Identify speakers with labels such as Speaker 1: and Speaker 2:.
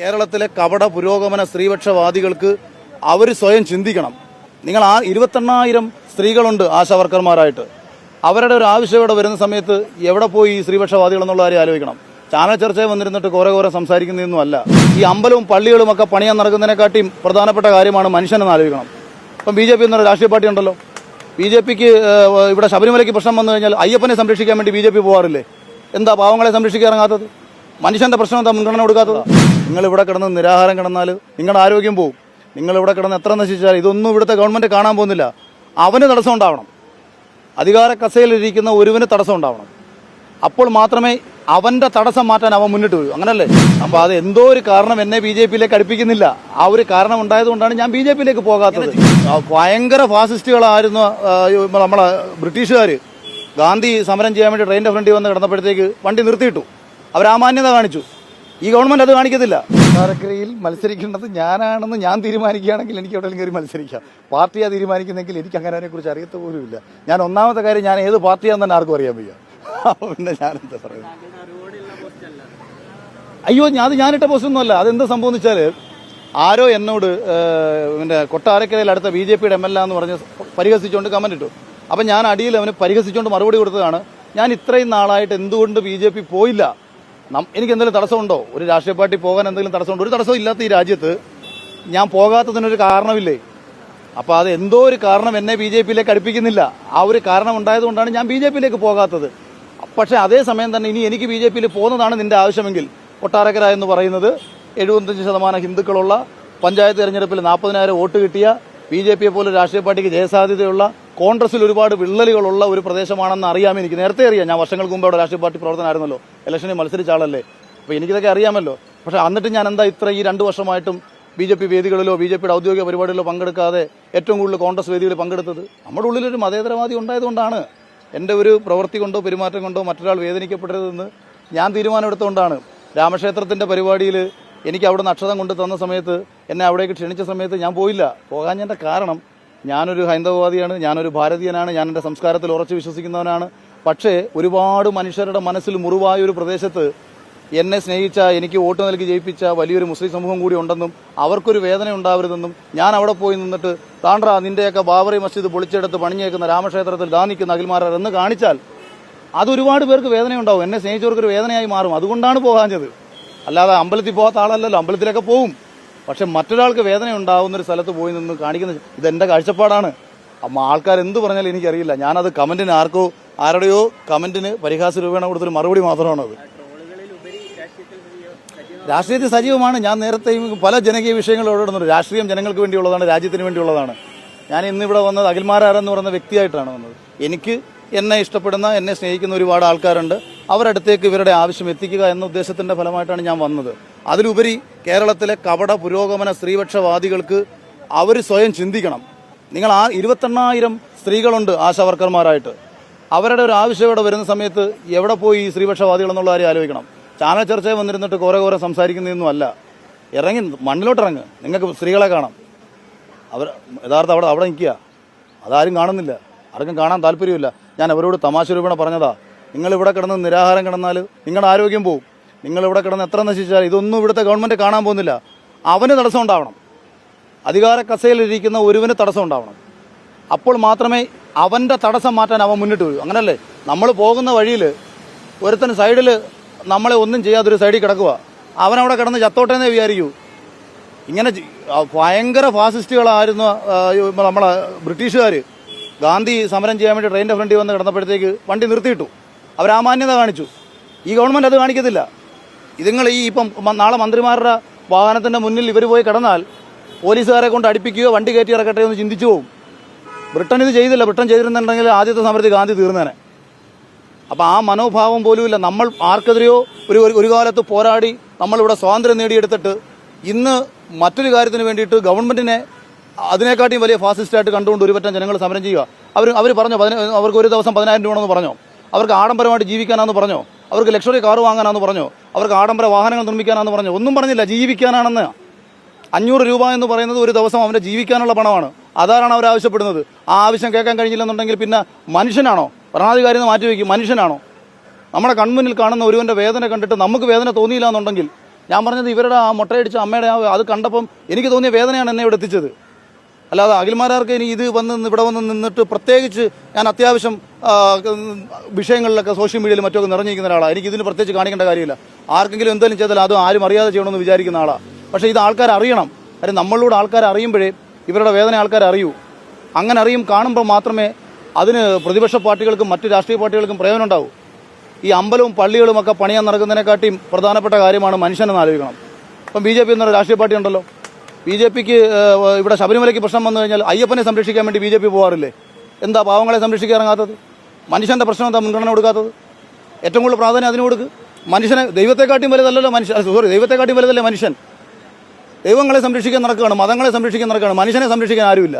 Speaker 1: കേരളത്തിലെ കപട പുരോഗമന സ്ത്രീപക്ഷവാദികൾക്ക് അവർ സ്വയം ചിന്തിക്കണം. നിങ്ങൾ ആ ഇരുപത്തെണ്ണായിരം സ്ത്രീകളുണ്ട് ആശാവർക്കർമാരായിട്ട് അവരുടെ ഒരു ആവശ്യം ഇവിടെ വരുന്ന സമയത്ത് എവിടെ പോയി ഈ സ്ത്രീപക്ഷവാദികൾ എന്നുള്ള കാര്യം ആലോചിക്കണം. ചാനൽ ചർച്ചയിൽ വന്നിരുന്നിട്ട് കുറെ കുറെ സംസാരിക്കുന്നതൊന്നും അല്ല. ഈ അമ്പലവും പള്ളികളും ഒക്കെ പണിയാൻ നടക്കുന്നതിനെക്കാട്ടിയും പ്രധാനപ്പെട്ട കാര്യമാണ് മനുഷ്യനെന്ന് ആലോചിക്കണം. ഇപ്പം ബി ജെ പി എന്നൊരു രാഷ്ട്രീയ പാർട്ടി ഉണ്ടല്ലോ. ബി ജെ പിക്ക് ഇവിടെ ശബരിമലയ്ക്ക് പ്രശ്നം വന്നു കഴിഞ്ഞാൽ അയ്യപ്പനെ സംരക്ഷിക്കാൻ വേണ്ടി ബി ജെ പി പോകാറില്ലേ എന്താ പാവങ്ങളെ സംരക്ഷിക്കാൻ ഇറങ്ങാത്തത് മനുഷ്യന്റെ പ്രശ്നം എന്താ മുൻഗണന കൊടുക്കാത്തത്? നിങ്ങൾ ഇവിടെ കിടന്ന് നിരാഹാരം കിടന്നാൽ നിങ്ങളുടെ ആരോഗ്യം പോകും നിങ്ങൾ ഇവിടെ കിടന്ന് എത്ര നശിച്ചാൽ ഇതൊന്നും ഇവിടുത്തെ ഗവൺമെന്റ് കാണാൻ പോകുന്നില്ല. അവന് തടസ്സം ഉണ്ടാവണം. അധികാര കസയിലിരിക്കുന്ന ഒരുവന് തടസ്സം ഉണ്ടാവണം. അപ്പോൾ മാത്രമേ അവന്റെ തടസ്സം മാറ്റാൻ അവൻ മുന്നിട്ട് വരൂ. അങ്ങനല്ലേ? അപ്പൊ അത് എന്തോ ഒരു കാരണം എന്നെ ബി ജെ പിയിലേക്ക് അടുപ്പിക്കുന്നില്ല. ആ ഒരു കാരണം ഉണ്ടായതുകൊണ്ടാണ് ഞാൻ ബി ജെ പിയിലേക്ക് പോകാത്തത്. ഭയങ്കര ഫാസിസ്റ്റുകളായിരുന്നു നമ്മളെ ബ്രിട്ടീഷുകാർ ഗാന്ധി സമരം ചെയ്യാൻ വേണ്ടി ട്രെയിനിന്റെ ഫ്രണ്ടിൽ വന്ന് കിടന്നപ്പോഴത്തേക്ക് വണ്ടി നിർത്തിയിട്ടു. അവർ അമാന്യത കാണിച്ചു. ഈ ഗവൺമെന്റ് അത് കാണിക്കത്തില്ല. ചാരക്കരയിൽ മത്സരിക്കേണ്ടത് ഞാനാണെന്ന് ഞാൻ തീരുമാനിക്കുകയാണെങ്കിൽ എനിക്ക് എവിടെയെങ്കിലും കയറി മത്സരിക്കാം. പാർട്ടിയാ തീരുമാനിക്കുന്നെങ്കിൽ എനിക്ക് അങ്ങനെ അതിനെക്കുറിച്ച് അറിയത്ത പോലുമില്ല ഞാൻ ഒന്നാമത്തെ കാര്യം ഞാൻ ഏത് പാർട്ടിയാന്ന് തന്നെ ആർക്കും അറിയാൻ വയ്യ. അപ്പൊ പിന്നെ ഞാനെന്താ പറയുന്നത് അയ്യോ അത് ഞാനിട്ട പോസ്റ്റൊന്നുമല്ല. അതെന്താ സംഭവം എന്ന് വെച്ചാൽ ആരോ എന്നോട് പിന്നെ കൊട്ടാരക്കരയിൽ അടുത്ത ബി ജെ പിയുടെ എം എൽ എന്ന് പറഞ്ഞ് പരിഹസിച്ചുകൊണ്ട് കമന്റ് ഇട്ടു. അപ്പം ഞാൻ അടിയിൽ അവന് പരിഹസിച്ചുകൊണ്ട് മറുപടി കൊടുത്തതാണ്. ഞാൻ ഇത്രയും നാളായിട്ട് എന്തുകൊണ്ട് ബി ജെ പി പോയില്ല? എനിക്ക് എന്തെങ്കിലും തടസ്സമുണ്ടോ? ഒരു രാഷ്ട്രീയ പാർട്ടി പോകാൻ എന്തെങ്കിലും തടസ്സമുണ്ടോ? ഒരു തടസ്സവും ഇല്ലാത്ത ഈ രാജ്യത്ത് ഞാൻ പോകാത്തതിനൊരു കാരണമില്ലേ? അപ്പോൾ അത് എന്തോ ഒരു കാരണം എന്നെ ബി ജെ പിയിലേക്ക് അടുപ്പിക്കുന്നില്ല. ആ ഒരു കാരണം ഉണ്ടായതുകൊണ്ടാണ് ഞാൻ ബി ജെ പിയിലേക്ക് പോകാത്തത്. പക്ഷേ അതേസമയം തന്നെ ഇനി എനിക്ക് ബി ജെ പിയിൽ പോകുന്നതാണ് നിന്റെ ആവശ്യമെങ്കിൽ. കൊട്ടാരക്കര എന്ന് പറയുന്നത് എഴുപത്തഞ്ച് ശതമാനം ഹിന്ദുക്കളുള്ള പഞ്ചായത്ത് തെരഞ്ഞെടുപ്പിൽ നാൽപ്പതിനായിരം വോട്ട് കിട്ടിയ ബി ജെ പിയെ പോലെ രാഷ്ട്രീയ പാർട്ടിക്ക് ജയസാധ്യതയുള്ള കോൺഗ്രസിൽ ഒരുപാട് വിള്ളലുകളുള്ള ഒരു പ്രദേശമാണെന്ന് അറിയാം എനിക്ക്. നേരത്തെ അറിയാം. ഞാൻ വർഷങ്ങൾക്ക് മുമ്പ് അവിടെ രാഷ്ട്രീയ പാർട്ടി പ്രവർത്തനമായിരുന്നല്ലോ ഇലക്ഷനിൽ മത്സരിച്ച ആളല്ലേ. അപ്പോൾ എനിക്കിതൊക്കെ അറിയാമല്ലോ. പക്ഷേ എന്നിട്ട് ഞാൻ എന്താ ഇത്ര ഈ രണ്ട് വർഷമായിട്ടും ബി ജെ പി വേദികളിലോ ബി ജെ പിയുടെ ഔദ്യോഗിക പരിപാടികളിലോ പങ്കെടുക്കാതെ ഏറ്റവും കൂടുതൽ കോൺഗ്രസ് വേദികളിൽ പങ്കെടുത്തത്? നമ്മുടെ ഉള്ളിലൊരു മതേതരവാദി ഉണ്ടായതുകൊണ്ടാണ്. എന്റെ ഒരു പ്രവൃത്തി കൊണ്ടോ പെരുമാറ്റം കൊണ്ടോ മറ്റൊരാൾ വേദനിക്കപ്പെടരുതെന്ന് ഞാൻ തീരുമാനമെടുത്തുകൊണ്ടാണ്. രാമക്ഷേത്രത്തിന്റെ പരിപാടിയിൽ എനിക്ക് അവിടെ നക്ഷതം കൊണ്ട് തന്ന സമയത്ത് എന്നെ അവിടേക്ക് ക്ഷണിച്ച സമയത്ത് ഞാൻ പോയില്ല. പോകാഞ്ഞതിന്റെ കാരണം ഞാനൊരു ഹൈന്ദവവാദിയാണ് ഞാനൊരു ഭാരതീയനാണ് ഞാൻ എന്റെ സംസ്കാരത്തിൽ ഉറച്ചു വിശ്വസിക്കുന്നവനാണ്. പക്ഷേ ഒരുപാട് മനുഷ്യരുടെ മനസ്സിൽ മുറിവായ ഒരു പ്രദേശത്ത് എന്നെ സ്നേഹിച്ച എനിക്ക് വോട്ട് നൽകി ജയിപ്പിച്ച വലിയൊരു മുസ്ലിം സമൂഹം കൂടി ഉണ്ടെന്നും അവർക്കൊരു വേദന ഉണ്ടാവരുതെന്നും ഞാൻ അവിടെ പോയി നിന്നിട്ട് താണ്ട്ര നിന്റെയൊക്കെ ബാബറി മസ്ജിദ് പൊളിച്ചെടുത്ത് പണിഞ്ഞേക്കുന്ന രാമക്ഷേത്രത്തിൽ ദാ നിൽക്കുന്ന അഖിൽമാരാർ എന്ന് കാണിച്ചാൽ അതൊരുപാട് പേർക്ക് വേദനയുണ്ടാവും. എന്നെ സ്നേഹിച്ചവർക്കൊരു വേദനയായി മാറും. അതുകൊണ്ടാണ് പോകാഞ്ഞത്. അല്ലാതെ അമ്പലത്തിൽ പോകാത്ത ആളല്ലല്ലോ. അമ്പലത്തിലൊക്കെ പോവും. പക്ഷെ മറ്റൊരാൾക്ക് വേദന ഉണ്ടാവുന്ന ഒരു സ്ഥലത്ത് പോയി നിന്ന് കാണിക്കുന്ന ഇതെന്റെ കാഴ്ചപ്പാടാണ്. ആൾക്കാർ എന്ത് പറഞ്ഞാലും എനിക്കറിയില്ല. ഞാനത് കമന്റിന് ആർക്കോ ആരുടെയോ കമന്റിന് പരിഹാസ രൂപേണ കൊടുത്തൊരു മറുപടി മാത്രമാണത് രാഷ്ട്രീയത്തിൽ സജീവമാണ്. ഞാൻ നേരത്തെയും പല ജനകീയ വിഷയങ്ങളും ഇടപെടുന്നുണ്ട് രാഷ്ട്രീയം ജനങ്ങൾക്ക് വേണ്ടിയുള്ളതാണ് രാജ്യത്തിന് വേണ്ടിയുള്ളതാണ്. ഞാൻ ഇന്നിവിടെ വന്നത് അഖിൽമാരാരെന്ന് പറയുന്ന വ്യക്തിയായിട്ടാണ് വന്നത്. എനിക്ക് എന്നെ ഇഷ്ടപ്പെടുന്ന എന്നെ സ്നേഹിക്കുന്ന ഒരുപാട് ആൾക്കാരുണ്ട്. അവരടുത്തേക്ക് ഇവരുടെ ആവശ്യം എത്തിക്കുക എന്ന ഉദ്ദേശത്തിന്റെ ഫലമായിട്ടാണ് ഞാൻ വന്നത്. അതിലുപരി കേരളത്തിലെ കപട പുരോഗമന സ്ത്രീപക്ഷവാദികൾക്ക് അവർ സ്വയം ചിന്തിക്കണം. നിങ്ങൾ ആ ഇരുപത്തെണ്ണായിരം സ്ത്രീകളുണ്ട് ആശാവർക്കർമാരായിട്ട്. അവരുടെ ഒരു ആവശ്യം ഇവിടെ വരുന്ന സമയത്ത് എവിടെ പോയി ഈ സ്ത്രീപക്ഷവാദികൾ എന്നുള്ള കാര്യം ആലോചിക്കണം. ചാനൽ ചർച്ചയിൽ വന്നിരുന്നിട്ട് കുറേ കുറേ സംസാരിക്കുന്നതൊന്നും അല്ല. ഇറങ്ങി മണ്ണിലോട്ട് ഇറങ്ങ് നിങ്ങൾക്ക് സ്ത്രീകളെ കാണാം. അവർ യഥാർത്ഥം അവിടെ അവിടെ നിൽക്കുക. അതാരും കാണുന്നില്ല. ആർക്കും കാണാൻ താല്പര്യമില്ല ഞാൻ അവരോട് തമാശ രൂപേണ പറഞ്ഞതാ. നിങ്ങൾ ഇവിടെ കിടന്ന് നിരാഹാരം കിടന്നാൽ നിങ്ങളുടെ ആരോഗ്യം പോവും. നിങ്ങൾ ഇവിടെ കിടന്ന് എത്ര നശിച്ചാൽ ഇതൊന്നും ഇവിടുത്തെ ഗവൺമെന്റ് കാണാൻ പോകുന്നില്ല. അവന് തടസ്സം ഉണ്ടാവണം. അധികാര കസയിലിരിക്കുന്ന ഒരുവന് തടസ്സം ഉണ്ടാവണം. അപ്പോൾ മാത്രമേ അവന്റെ തടസ്സം മാറ്റാൻ അവൻ മുന്നിട്ട് വരൂ. അങ്ങനല്ലേ? നമ്മൾ പോകുന്ന വഴിയിൽ ഒരുത്തൻ സൈഡിൽ നമ്മളെ ഒന്നും ചെയ്യാതൊരു സൈഡിൽ കിടക്കുക അവനവിടെ കിടന്ന് ചത്തോട്ടേന്നേ വിചാരിക്കൂ. ഇങ്ങനെ ഭയങ്കര ഫാസിസ്റ്റുകളായിരുന്നു നമ്മളെ ബ്രിട്ടീഷുകാർ ഗാന്ധി സമരം ചെയ്യാൻ വേണ്ടി ട്രെയിനിന്റെ ഫ്രണ്ടിൽ വന്ന് കിടന്നപ്പോഴത്തേക്ക് വണ്ടി നിർത്തിയിട്ടു. അവരാമാന്യത കാണിച്ചു. ഈ ഗവൺമെന്റ് അത് കാണിക്കത്തില്ല. ഇതുങ്ങൾ ഈ ഇപ്പം നാളെ മന്ത്രിമാരുടെ വാഹനത്തിന്റെ മുന്നിൽ ഇവർ പോയി കിടന്നാൽ പോലീസുകാരെ കൊണ്ട് അടുപ്പിക്കുകയോ വണ്ടി കയറ്റി ഇറക്കട്ടെ എന്ന് ചിന്തിച്ചു പോകും ബ്രിട്ടൻ ഇത് ചെയ്തില്ല. ബ്രിട്ടൻ ചെയ്തിരുന്നുണ്ടെങ്കിൽ ആദ്യത്തെ സമരത്തിൽ ഗാന്ധി തീർന്നേനെ. അപ്പോൾ ആ മനോഭാവം പോലുമില്ല. നമ്മൾ ആർക്കെതിരെയോ ഒരു ഒരു- കാലത്ത് പോരാടി നമ്മളിവിടെ സ്വാതന്ത്ര്യം നേടിയെടുത്തിട്ട് ഇന്ന് മറ്റൊരു കാര്യത്തിന് വേണ്ടിയിട്ട് ഗവൺമെന്റിനെ അതിനെക്കാട്ടിയും വലിയ ഫാസിസ്റ്റായിട്ട് കണ്ടുകൊണ്ട് ഒരു പറ്റം ജനങ്ങൾ സമരം ചെയ്യുക. അവർ അവർ പറഞ്ഞോ? അവർക്ക് ഒരു ദിവസം പതിനായിരം രൂപ എന്ന് പറഞ്ഞോ? അവർക്ക് ആഡംബരമായിട്ട് ജീവിക്കാനാന്ന് പറഞ്ഞോ? അവർക്ക് ലക്ഷറി കാർ വാങ്ങാനാന്ന് പറഞ്ഞോ? അവർക്ക് ആഡംബര വാഹനങ്ങൾ നിർമ്മിക്കാനാണെന്ന് പറഞ്ഞു. ഒന്നും പറഞ്ഞില്ല ജീവിക്കാനാണെന്ന്. അഞ്ഞൂറ് രൂപ എന്ന് പറയുന്നത് ഒരു ദിവസം അവന്റെ ജീവിക്കാനുള്ള പണമാണ്. അതാണ് അവർ ആവശ്യപ്പെടുന്നത്? ആ ആവശ്യം കേൾക്കാൻ കഴിഞ്ഞില്ലെന്നുണ്ടെങ്കിൽ പിന്നെ മനുഷ്യനാണോ? ഭരണാധികാരി എന്ന് മാറ്റി വയ്ക്കും മനുഷ്യനാണോ? നമ്മുടെ കൺമുന്നിൽ കാണുന്ന ഒരുവന്റെ വേദന കണ്ടിട്ട് നമുക്ക് വേദന തോന്നിയില്ല എന്നുണ്ടെങ്കിൽ ഞാൻ പറഞ്ഞത് ഇവരുടെ ആ മുട്ടയടിച്ച അമ്മയുടെ അത് കണ്ടപ്പം എനിക്ക് തോന്നിയ വേദനയാണ് എന്നെ ഇവിടെ എത്തിച്ചത്. അല്ലാതെ അഖിൽമാരാർക്ക് ഇനി ഇത് വന്ന് ഇവിടെ വന്ന് നിന്നിട്ട് പ്രത്യേകിച്ച് ഞാൻ അത്യാവശ്യം വിഷയങ്ങളിലൊക്കെ സോഷ്യൽ മീഡിയയിൽ മറ്റൊക്കെ നിറഞ്ഞിരിക്കുന്ന ഒരാളാണ്. എനിക്ക് ഇതിന് പ്രത്യേകിച്ച് കാണിക്കേണ്ട കാര്യമില്ല. ആർക്കെങ്കിലും എന്തെങ്കിലും ചെയ്താലും അത് ആരും അറിയാതെ ചെയ്യണമെന്ന് വിചാരിക്കുന്ന ആളാണ് പക്ഷേ ഇത് ആൾക്കാർ അറിയണം. കാര്യം നമ്മളിലൂടെ ആൾക്കാർ അറിയുമ്പോഴേ ഇവരുടെ വേദന ആൾക്കാർ അറിയൂ. അങ്ങനെ അറിയും കാണുമ്പോൾ മാത്രമേ അതിന് പ്രതിപക്ഷ പാർട്ടികൾക്കും മറ്റ് രാഷ്ട്രീയ പാർട്ടികൾക്കും പ്രയോജനം ഉണ്ടാവൂ. ഈ അമ്പലവും പള്ളികളും ഒക്കെ പണിയാൻ നടക്കുന്നതിനെക്കാട്ടിയും പ്രധാനപ്പെട്ട കാര്യമാണ് മനുഷ്യനെന്ന് ആലോചിക്കണം. ഇപ്പം ബി ജെ പി എന്നൊരു രാഷ്ട്രീയ പാർട്ടി ഉണ്ടല്ലോ. ബി ജെ പിക്ക് ഇവിടെ ശബരിമലയ്ക്ക് പ്രശ്നം വന്നു കഴിഞ്ഞാൽ അയ്യപ്പനെ സംരക്ഷിക്കാൻ വേണ്ടി ബി ജെ പി പോകാറില്ലേ എന്താ പാവങ്ങളെ സംരക്ഷിക്കാൻ ഇറങ്ങാത്തത് മനുഷ്യന്റെ പ്രശ്നം എന്താ മുൻഗണന കൊടുക്കാത്തത്? ഏറ്റവും കൂടുതൽ പ്രാധാന്യം അതിന് കൊടുക്ക്. മനുഷ്യനെ ദൈവത്തെക്കാട്ടിയും വലുതല്ലല്ലോ മനുഷ്യൻ സോറി ദൈവത്തെക്കാട്ടിയും വലുതല്ലേ മനുഷ്യൻ? ദൈവങ്ങളെ സംരക്ഷിക്കാൻ നടക്കുകയാണ് മതങ്ങളെ സംരക്ഷിക്കാൻ നടക്കുകയാണ് മനുഷ്യനെ സംരക്ഷിക്കാൻ ആരുമില്ല.